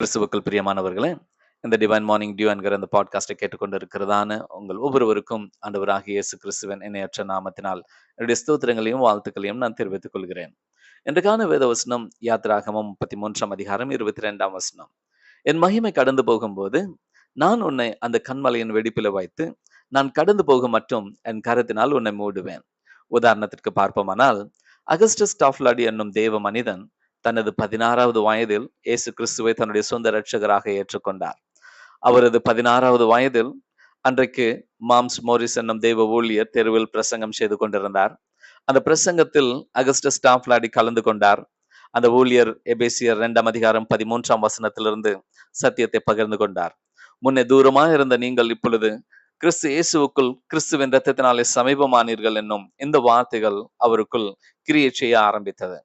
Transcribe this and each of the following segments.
கிறிஸ்துவுக்கள் பிரியமானவர்களே இந்த divine morning dew என்கிற இந்த பாட்காஸ்டை கேட்டுக்கொண்டு இருக்கிறதான உங்கள் ஒவ்வொருவருக்கும் ஆண்டவராக இயேசு கிறிஸ்துவன் இணையற்ற நாமத்தினால் என்னுடைய ஸ்தோத்திரங்களையும் வாழ்த்துக்களையும் நான் தெரிவித்துக் கொள்கிறேன். இன்றைக்கான வேத வசனம் யாத்திராகமம் முப்பத்தி மூன்றாம் அதிகாரம் இருபத்தி ரெண்டாம் வசனம். என் மகிமை கடந்து போகும்போது நான் உன்னை அந்த கண்மலையின் வெடிப்பில வைத்து நான் கடந்து போகும் மட்டும் என் கரத்தினால் உன்னை மூடுவேன். உதாரணத்திற்கு பார்ப்போமானால் அகஸ்டஸ் டாஃப்லாடி என்னும் தேவ மனிதன் தனது பதினாறாவது வயதில் இயேசு கிறிஸ்துவை தன்னுடைய சொந்த இரட்சகராக ஏற்றுக்கொண்டார். அவரது பதினாறாவது வயதில் அன்றைக்கு மாம்ஸ் மோரிஸ் என்னும் தெய்வ ஊழியர் தெருவில் பிரசங்கம் செய்து கொண்டிருந்தார். அந்த பிரசங்கத்தில் அகஸ்டஸ் டாஃப்லாடி கலந்து கொண்டார். அந்த ஊழியர் எபேசியர் இரண்டாம் அதிகாரம் பதிமூன்றாம் வசனத்திலிருந்து சத்தியத்தை பகிர்ந்து கொண்டார். முன்னே தூரமாக இருந்த நீங்கள் இப்பொழுது கிறிஸ்து இயேசுவுக்குள் கிறிஸ்துவின் ரத்தத்தினாலே சமீபமானீர்கள் என்னும் இந்த வார்த்தைகள் அவருக்குள் கிரியை செய்ய ஆரம்பித்தது.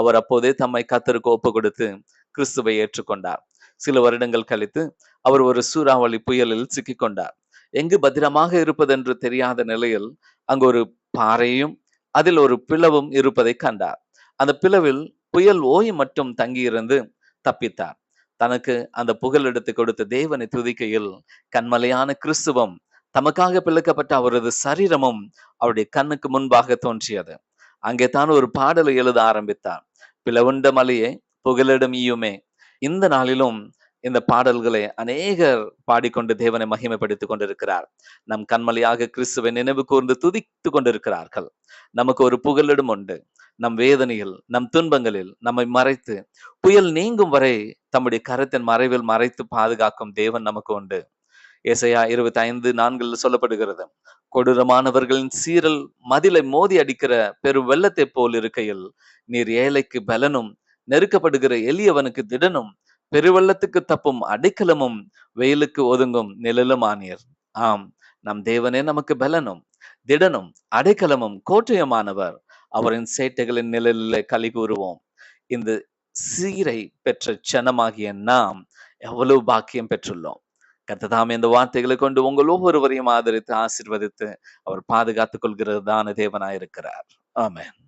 அவர் அப்போதே தம்மை கத்தருக்கு ஒப்பு கொடுத்து கிறிஸ்துவை ஏற்றுக்கொண்டார். சில வருடங்கள் கழித்து அவர் ஒரு சூறாவளி புயலில் சிக்கிக்கொண்டார். எங்கு பத்திரமாக இருப்பதென்று தெரியாத நிலையில் அங்கு ஒரு பாறையும் அதில் ஒரு பிளவும் இருப்பதை கண்டார். அந்த பிளவில் புயல் ஓய் மட்டும் தங்கியிருந்து தப்பித்தார். தனக்கு அந்த புகலிடத்தை கொடுத்த தேவனை துதிக்கையில் கண்மலையான கிறிஸ்துவம் தமக்காக பிளக்கப்பட்ட அவரது சரீரமும் அவருடைய கண்ணுக்கு முன்பாக தோன்றியது. அங்கே தான் ஒரு பாடலை எழுத ஆரம்பித்தார். பிளவுண்ட மலையே புகலிடம் ஈயுமே. இந்த நாளிலும் இந்த பாடல்களை அநேகர் பாடிக்கொண்டு தேவனை மகிமைப்படுத்திக் கொண்டிருக்கிறார். நம் கண்மலையாக கிறிஸ்துவை நினைவு கூர்ந்து துதித்து கொண்டிருக்கிறார்கள். நமக்கு ஒரு புகலிடம் உண்டு. நம் வேதனையில் நம் துன்பங்களில் நம்மை மறைத்து புயல் நீங்கும் வரை தம்முடைய கரத்தின் மறைவில் மறைத்து பாதுகாக்கும் தேவன் நமக்கு உண்டு. இசையா இருபத்தி ஐந்து நான்கில் சொல்லப்படுகிறது. கொடூரமானவர்களின் சீரல் மதிலை மோதி அடிக்கிற பெரு வெள்ளத்தை போல் இருக்கையில் நீர் ஏழைக்கு பலனும் நெருக்கப்படுகிற எளியவனுக்கு திடனும் பெருவெள்ளத்துக்கு தப்பும் அடைக்கலமும் வெயிலுக்கு ஒதுங்கும் நிழலும் ஆனீர் ஆம் நம் தேவனே நமக்கு பலனும் திடனும் அடைக்கலமும் கோட்டையுமானவர். அவரின் சேட்டைகளின் நிழலிலே களி கூறுவோம். இந்த சீரை பெற்ற சனமாகிய நாம் எவ்வளவு பாக்கியம் பெற்றுள்ளோம். கத்ததாமே இந்த வார்த்தைகளை கொண்டு உங்கள் ஒவ்வொருவரையும் ஆதரித்து ஆசிர்வதித்து அவர் பாதுகாத்துக் கொள்கிறதான தேவனாயிருக்கிறார். ஆமேன்.